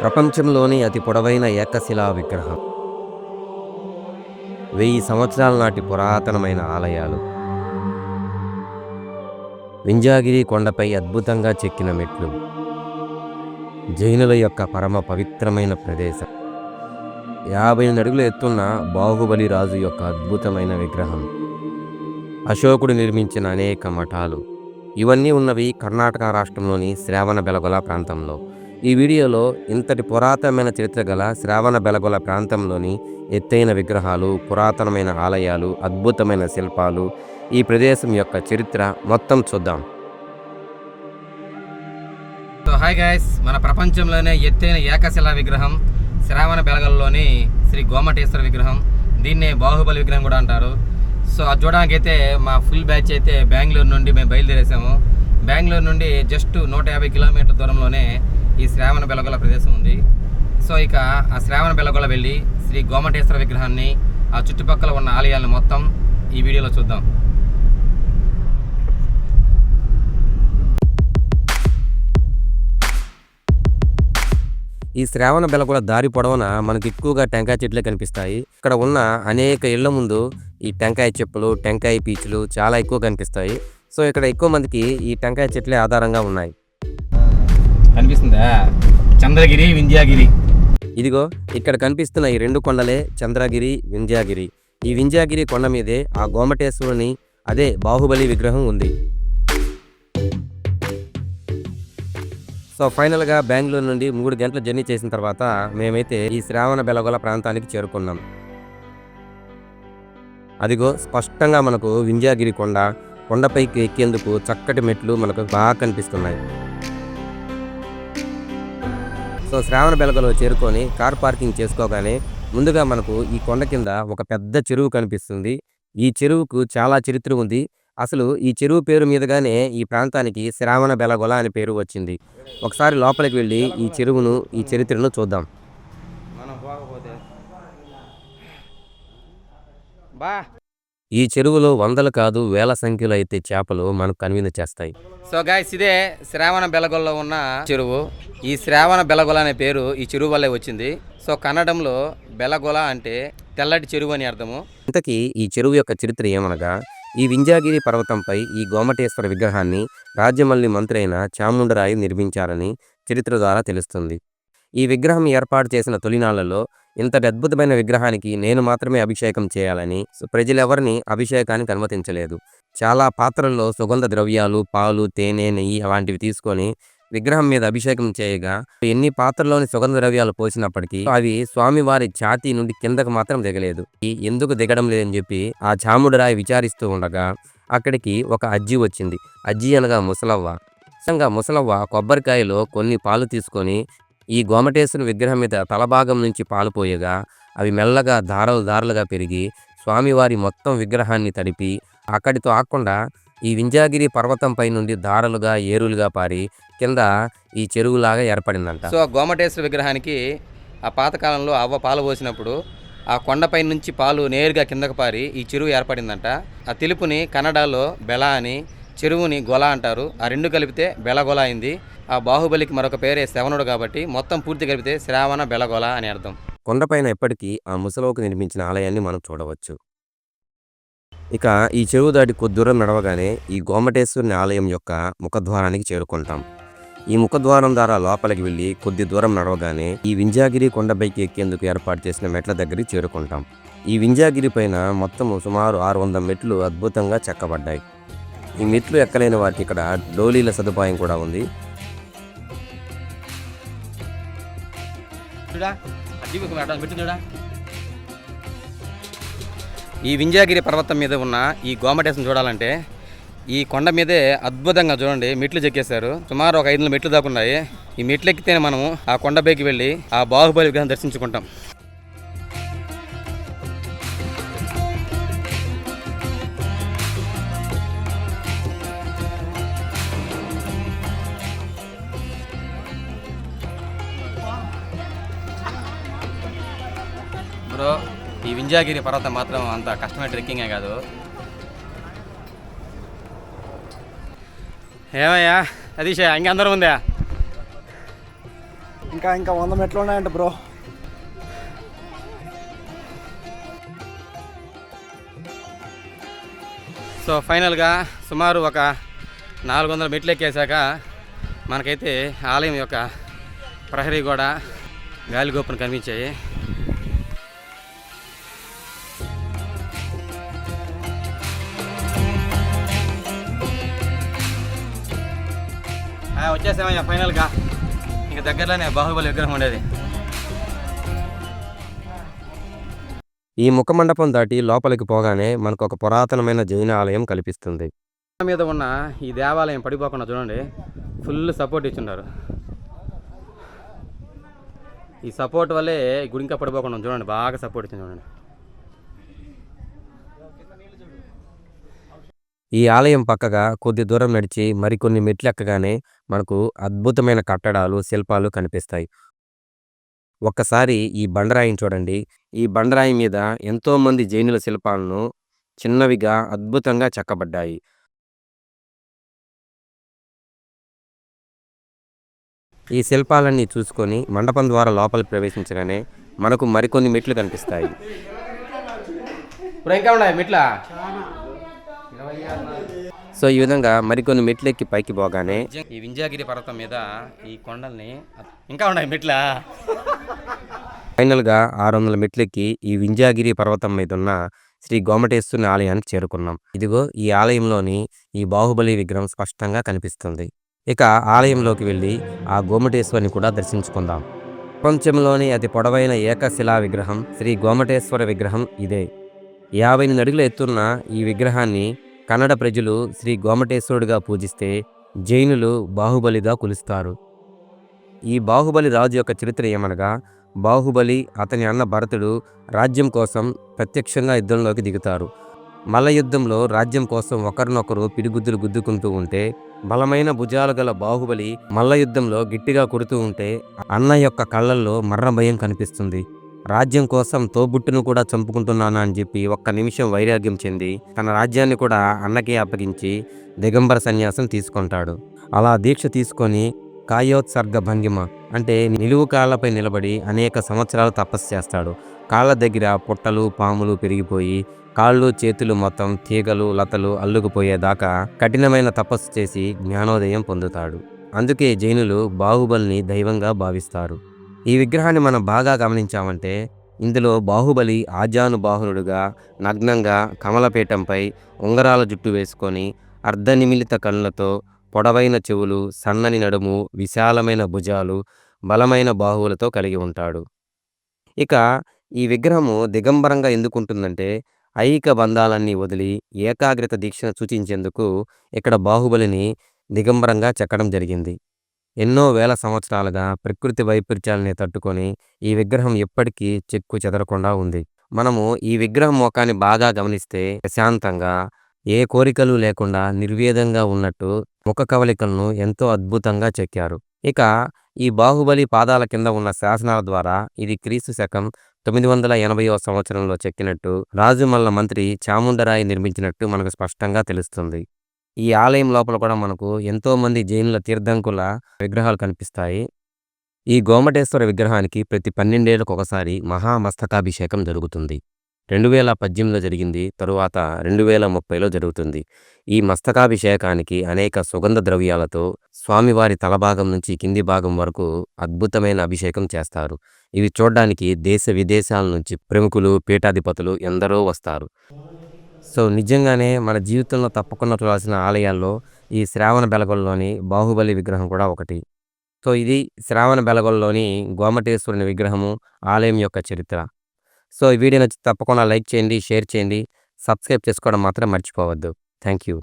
ప్రపంచంలోని అతి పొడవైన ఏకశిలా విగ్రహం. వెయ్యి సంవత్సరాల నాటి పురాతనమైన ఆలయాలు. వింజాగిరి కొండపై అద్భుతంగా చెక్కిన మెట్లు. జైనుల యొక్క పరమ పవిత్రమైన ప్రదేశం. యాభై నడుగులు ఎత్తున్న బాహుబలి రాజు యొక్క అద్భుతమైన విగ్రహం. అశోకుడు నిర్మించిన అనేక మఠాలు. ఇవన్నీ ఉన్నవి కర్ణాటక రాష్ట్రంలోని శ్రావణ బెలగొల ప్రాంతంలో. ఈ వీడియోలో ఇంతటి పురాతనమైన చరిత్ర గల శ్రావణ బెలగొల ప్రాంతంలోని ఎత్తైన విగ్రహాలు పురాతనమైన ఆలయాలు అద్భుతమైన శిల్పాలు ఈ ప్రదేశం యొక్క చరిత్ర మొత్తం చూద్దాం. సో హాయ్ గైస్ మన ప్రపంచంలోనే ఎత్తైన ఏకశిలా విగ్రహం శ్రావణ బెలగల్లోని శ్రీ గోమటేశ్వర విగ్రహం. దీన్నే బాహుబలి విగ్రహం కూడా అంటారు. సో అది చూడడానికి అయితే మా ఫుల్ బ్యాచ్ అయితే బెంగళూరు నుండి మేము బయలుదేరేసాము. బెంగళూరు నుండి జస్ట్ నూట యాభై కిలోమీటర్ల దూరంలోనే ఈ శ్రావణ బెలగొల ప్రదేశం ఉంది. సో ఇక ఆ శ్రావణ బెలగొల వెళ్ళి శ్రీ గోమటేశ్వర విగ్రహాన్ని ఆ చుట్టుపక్కల ఉన్న ఆలయాలను మొత్తం ఈ వీడియోలో చూద్దాం. ఈ శ్రావణ బెలగొల దారి పొడవున మనకు ఎక్కువగా టెంకాయ చెట్లే కనిపిస్తాయి. ఇక్కడ ఉన్న అనేక ఇళ్ళ ముందు ఈ టెంకాయ చెప్పులు టెంకాయ పీచులు చాలా ఎక్కువ కనిపిస్తాయి. సో ఇక్కడ ఎక్కువ మందికి ఈ టెంకాయ చెట్లే ఆధారంగా ఉన్నాయి. కనిపిస్తుందా? చంద్రగిరి వింధ్యాగిరి. ఇదిగో ఇక్కడ కనిపిస్తున్న ఈ రెండు కొండలే చంద్రగిరి వింధ్యాగిరి. ఈ వింధ్యాగిరి కొండ మీదే ఆ గోమటేశ్వరుని అదే బాహుబలి విగ్రహం ఉంది. సో ఫైనల్గా బెంగళూరు నుండి మూడు గంటల జర్నీ చేసిన తర్వాత మేమైతే ఈ శ్రావణ బెలగొల ప్రాంతానికి చేరుకున్నాం. అదిగో స్పష్టంగా మనకు వింధ్యాగిరి కొండ కొండపైకి ఎక్కేందుకు చక్కటి మెట్లు మనకు బాగా కనిపిస్తున్నాయి. సో శ్రావణ బెలగలో చేరుకొని కార్ పార్కింగ్ చేసుకోగానే ముందుగా మనకు ఈ కొండ కింద ఒక పెద్ద చెరువు కనిపిస్తుంది. ఈ చెరువుకు చాలా చరిత్ర ఉంది. అసలు ఈ చెరువు పేరు మీదుగానే ఈ ప్రాంతానికి శ్రావణ బెలగొల అనే పేరు వచ్చింది. ఒకసారి లోపలికి వెళ్ళి ఈ చెరువును ఈ చరిత్రను చూద్దాం. ఈ చెరువులో వందలు కాదు వేల సంఖ్యలో అయితే చేపలు మనకు కనువిందు చేస్తాయి. సో గాయస్ ఇదే శ్రావణ బెలగొల్లో ఉన్న చెరువు. ఈ శ్రావణ బెలగొల అనే పేరు ఈ చెరువు వల్లే వచ్చింది. సో కన్నడంలో బెలగొల అంటే తెల్లటి చెరువు అని అర్థము. ఇంతకీ ఈ చెరువు యొక్క చరిత్ర ఏమనగా? ఈ వింజాగిరి పర్వతంపై ఈ గోమటేశ్వర విగ్రహాన్ని రాజ్యమల్లి మంత్రి అయిన చాముండరాయి నిర్మించారని చరిత్ర ద్వారా తెలుస్తుంది. ఈ విగ్రహం ఏర్పాటు చేసిన తొలినాళ్ళలో ఇంతటి అద్భుతమైన విగ్రహానికి నేను మాత్రమే అభిషేకం చేయాలని ప్రజలెవరిని అభిషేకానికి అనుమతించలేదు. చాలా పాత్రల్లో సుగంధ ద్రవ్యాలు పాలు తేనె నెయ్యి అలాంటివి తీసుకొని విగ్రహం మీద అభిషేకం చేయగా ఎన్ని పాత్రలోని సుగంధ ద్రవ్యాలు పోసినప్పటికీ అవి స్వామివారి ఛాతీ నుండి కిందకు మాత్రం దిగలేదు. ఎందుకు దిగడం లేదని చెప్పి ఆ చాముడురాయి విచారిస్తూ ఉండగా అక్కడికి ఒక అజ్జి వచ్చింది. అజ్జి అనగా ముసలవ్వ. నిజంగా ముసలవ్వ కొబ్బరికాయలో కొన్ని పాలు తీసుకొని ఈ గోమటేశ్వర విగ్రహం మీద తలభాగం నుంచి పాలు పోయగా అవి మెల్లగా దారలు దారలుగా పెరిగి స్వామివారి మొత్తం విగ్రహాన్ని తడిపి అక్కడితో ఆకుండా ఈ వింజాగిరి పర్వతంపై నుండి దారలుగా ఏరులుగా పారి కింద ఈ చెరువులాగా ఏర్పడిందంట. సో ఆ గోమటేశ్వర విగ్రహానికి ఆ పాతకాలంలో అవ్వ పాలు పోసినప్పుడు ఆ కొండపై నుంచి పాలు నేరుగా కిందకు పారి ఈ చెరువు ఏర్పడిందంట. ఆ తెలుపుని కన్నడలో బెల అని చెరువుని గొల అంటారు. ఆ రెండు కలిపితే బెలగొల అయింది. ఆ బాహుబలికి మరొక పేరే శ్రవణుడు కాబట్టి మొత్తం పూర్తి కలిపితే శ్రావణ బెలగొల అని అర్థం. కొండపైన ఎప్పటికీ ఆ ముసలోకి నిర్మించిన ఆలయాన్ని మనం చూడవచ్చు. ఇక ఈ చెరువు దాటి కొద్ది దూరం నడవగానే ఈ గోమటేశ్వరుని ఆలయం యొక్క ముఖద్వారానికి చేరుకుంటాం. ఈ ముఖద్వారం ద్వారా లోపలికి వెళ్ళి కొద్ది దూరం నడవగానే ఈ వింజాగిరి కొండపైకి ఎక్కేందుకు ఏర్పాటు చేసిన మెట్ల దగ్గరికి చేరుకుంటాం. ఈ వింజాగిరి పైన మొత్తం సుమారు ఆరు వందల మెట్లు అద్భుతంగా చెక్కబడ్డాయి. ఈ మెట్లు ఎక్కలేని వారికి ఇక్కడ డోలీల సదుపాయం కూడా ఉంది. ఈ వింజాగిరి పర్వతం మీద ఉన్న ఈ గోమటేశం చూడాలంటే ఈ కొండ మీదే అద్భుతంగా చూడండి మెట్లు చెక్కేశారు. సుమారు ఒక ఐదు మెట్లు దాకా ఉన్నాయి. ఈ మెట్లు ఎక్కితేనే మనము ఆ కొండపైకి వెళ్ళి ఆ బాహుబలి విగ్రహం దర్శించుకుంటాం. ఈ వింజాగిరి పర్వతం మాత్రం అంత కష్టమైన ట్రెక్కింగే కాదు. ఏమయ్యా అదీష ఇంకందరం ఉందా? ఇంకా ఇంకా వంద మెట్లు ఉన్నాయంట బ్రో. సో ఫైనల్గా సుమారు ఒక నాలుగు వందల మెట్లు ఎక్కేసాక మనకైతే ఆలయం యొక్క ప్రహరీ గోడ గాలిగోపును కనిపించాయి. వచ్చేసామయ్యా ఫైనల్గా. ఇంక దగ్గరలోనే బాహుబలి విగ్రహం ఉండేది. ఈ ముఖమండపం దాటి లోపలికి పోగానే మనకు ఒక పురాతనమైన జైన ఆలయం కనిపిస్తుంది మీద ఉన్న ఈ దేవాలయం పడిపోకుండా చూడండి ఫుల్ సపోర్ట్ ఇచ్చున్నారు. ఈ సపోర్ట్ వల్లే ఈ గుడి ఇంకా పడిపోకుండా. చూడండి బాగా సపోర్ట్ ఇచ్చింది చూడండి. ఈ ఆలయం పక్కగా కొద్ది దూరం నడిచి మరికొన్ని మెట్లు ఎక్కగానే మనకు అద్భుతమైన కట్టడాలు శిల్పాలు కనిపిస్తాయి. ఒక్కసారి ఈ బండరాయిని చూడండి. ఈ బండరాయి మీద ఎంతో మంది జైనుల శిల్పాలను చిన్నవిగా అద్భుతంగా చెక్కబడ్డాయి. ఈ శిల్పాలన్నీ చూసుకొని మండపం ద్వారా లోపలికి ప్రవేశించగానే మనకు మరికొన్ని మెట్లు కనిపిస్తాయి. ఇప్పుడు ఇంకా ఉన్నాయి మిట్లా? సో ఈ విధంగా మరికొన్ని మెట్లెక్కి పైకి పోగానే ఈ వింజాగిరి పర్వతం మీద ఈ కొండల్ని ఇంకా ఉన్నాయి మెట్ల? ఫైనల్గా ఆరు వందల మెట్లెక్కి ఈ వింజాగిరి పర్వతం మీద ఉన్న శ్రీ గోమటేశ్వరుని ఆలయానికి చేరుకున్నాం. ఇదిగో ఈ ఆలయంలోని ఈ బాహుబలి విగ్రహం స్పష్టంగా కనిపిస్తుంది. ఇక ఆలయంలోకి వెళ్ళి ఆ గోమటేశ్వరిని కూడా దర్శించుకుందాం. ప్రపంచంలోని అతి పొడవైన ఏకశిలా విగ్రహం శ్రీ గోమటేశ్వర విగ్రహం ఇదే. యాభై ఎనిమిది అడుగుల ఎత్తున్న ఈ విగ్రహాన్ని కన్నడ ప్రజలు శ్రీ గోమటేశ్వరుడిగా పూజిస్తే జైనులు బాహుబలిగా కొలుస్తారు. ఈ బాహుబలి రాజు యొక్క చరిత్ర ఏమనగా బాహుబలి అతని అన్న భరతుడు రాజ్యం కోసం ప్రత్యక్షంగా యుద్ధంలోకి దిగుతారు. మల్ల యుద్ధంలో రాజ్యం కోసం ఒకరినొకరు పిడిగుద్దులు గుద్దుకుంటూ ఉంటే బలమైన భుజాలు గల బాహుబలి మల్ల యుద్ధంలో గట్టిగా కొడుతూ ఉంటే అన్న యొక్క కళ్ళల్లో మరణ భయం కనిపిస్తుంది. రాజ్యం కోసం తోబుట్టును కూడా చంపుకుంటున్నాను అని చెప్పి ఒక్క నిమిషం వైరాగ్యం చెంది తన రాజ్యాన్ని కూడా అన్నకే అప్పగించి దిగంబర సన్యాసం తీసుకుంటాడు. అలా దీక్ష తీసుకొని కాయోత్సర్గ భంగిమ అంటే నిలువు కాళ్ళపై నిలబడి అనేక సంవత్సరాలు తపస్సు చేస్తాడు. కాళ్ళ దగ్గర పుట్టలు పాములు పెరిగిపోయి కాళ్ళు చేతులు మొత్తం తీగలు లతలు అల్లుకుపోయేదాకా కఠినమైన తపస్సు చేసి జ్ఞానోదయం పొందుతాడు. అందుకే జైనులు బాహుబలిని దైవంగా భావిస్తారు. ఈ విగ్రహాన్ని మనం బాగా గమనించామంటే ఇందులో బాహుబలి ఆజానుబాహునుడుగా నగ్నంగా కమలపీఠంపై ఉంగరాల జుట్టు వేసుకొని అర్ధనిమిలిత కళ్ళతో పొడవైన చెవులు సన్నని నడుము విశాలమైన భుజాలు బలమైన బాహువులతో కలిగి ఉంటాడు. ఇక ఈ విగ్రహము దిగంబరంగా ఎందుకుంటుందంటే ఐక బంధాలన్నీ వదిలి ఏకాగ్రత దీక్షను సూచించేందుకు ఇక్కడ బాహుబలిని దిగంబరంగా చెక్కడం జరిగింది. ఎన్నో వేల సంవత్సరాలుగా ప్రకృతి వైపరీత్యాలని తట్టుకొని ఈ విగ్రహం ఎప్పటికీ చెక్కు చెదరకుండా ఉంది. మనము ఈ విగ్రహం ముఖాన్ని బాగా గమనిస్తే ప్రశాంతంగా ఏ కోరికలు లేకుండా నిర్వేదంగా ఉన్నట్టు ముఖ కవలికలను ఎంతో అద్భుతంగా చెక్కారు. ఇక ఈ బాహుబలి పాదాల కింద ఉన్న శాసనాల ద్వారా ఇది క్రీస్తు శకం తొమ్మిది వందల ఎనభైవ సంవత్సరంలో చెక్కినట్టు రాజుమల్ల మంత్రి చాముండరాయి నిర్మించినట్టు మనకు స్పష్టంగా తెలుస్తుంది. ఈ ఆలయం లోపల కూడా మనకు ఎంతోమంది జైనుల తీర్థంకుల విగ్రహాలు కనిపిస్తాయి. ఈ గోమటేశ్వర విగ్రహానికి ప్రతి పన్నెండేళ్ళకు ఒకసారి మహామస్తకాభిషేకం జరుగుతుంది. రెండు వేల పద్దెనిమిదిలో జరిగింది తరువాత రెండు వేల ముప్పైలో జరుగుతుంది. ఈ మస్తకాభిషేకానికి అనేక సుగంధ ద్రవ్యాలతో స్వామివారి తలభాగం నుంచి కింది భాగం వరకు అద్భుతమైన అభిషేకం చేస్తారు. ఇవి చూడడానికి దేశ విదేశాల నుంచి ప్రముఖులు పీఠాధిపతులు ఎందరో వస్తారు. సో నిజంగానే మన జీవితంలో తప్పకుండా చూడాల్సిన ఆలయాల్లో ఈ శ్రావణ బెలగొల్లోని బాహుబలి విగ్రహం కూడా ఒకటి. సో ఇది శ్రావణ బెలగొల్లోని గోమటేశ్వరుని విగ్రహము ఆలయం యొక్క చరిత్ర. సో ఈ వీడియో నచ్చి తప్పకుండా లైక్ చేయండి షేర్ చేయండి సబ్స్క్రైబ్ చేసుకోవడం మాత్రం మర్చిపోవద్దు. Thank you